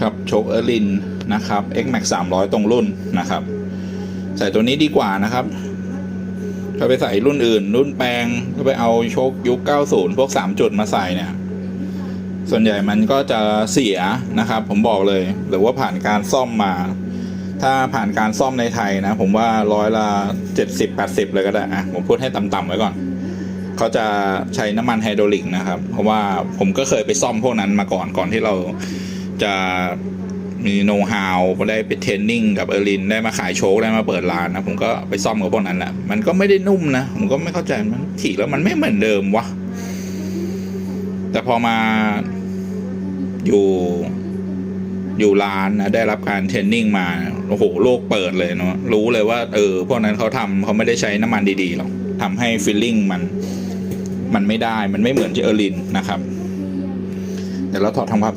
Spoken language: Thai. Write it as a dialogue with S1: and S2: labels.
S1: ครับโชคเออร์ลินนะครับ X Max 300 ตรงรุ่นนะครับ ใส่ตัวนี้ดีกว่านะครับ ถ้าไปใส่รุ่นอื่น รุ่นแปลงก็ไปเอาโชคยุค 90 พวก 3 จุดมาใส่เนี่ยส่วนใหญ่มันก็จะเสียนะครับ ผมบอกเลย หรือว่าผ่านการซ่อมมา ถ้าผ่านการซ่อมในไทยนะ ผมว่าร้อยละ 70 80 เลยก็ได้อะผมพูดให้ต่ำๆไว้ก่อนเขาจะใช้น้ำมันไฮดรอลิกนะครับ เพราะว่าผมก็เคยไปซ่อมพวกนั้นมาก่อนก่อนที่เรา จะมีโน้ตฮาวได้ไปเทรนนิ่งกับเออรินได้มาขายโชว์ได้มาเปิดร้านนะ ผมก็ไปซ่อมกับพวกนั้นแหละมันก็ไม่ได้นุ่มนะ ผมก็ไม่เข้าใจมันขี่แล้วมันไม่เหมือนเดิมวะแต่พอมาอยู่อยู่ร้านนะได้รับการเทรนนิ่งมาโอ้โหโลกเปิดเลยเนาะรู้เลยว่า เออพวกนั้นเขาทำเขาไม่ได้ใช้น้ำมันดีๆหรอกทำให้ฟีลลิ่งมันมันไม่ได้มันไม่เหมือนที่เออรินนะครับเดี๋ยวเราถอดทำความ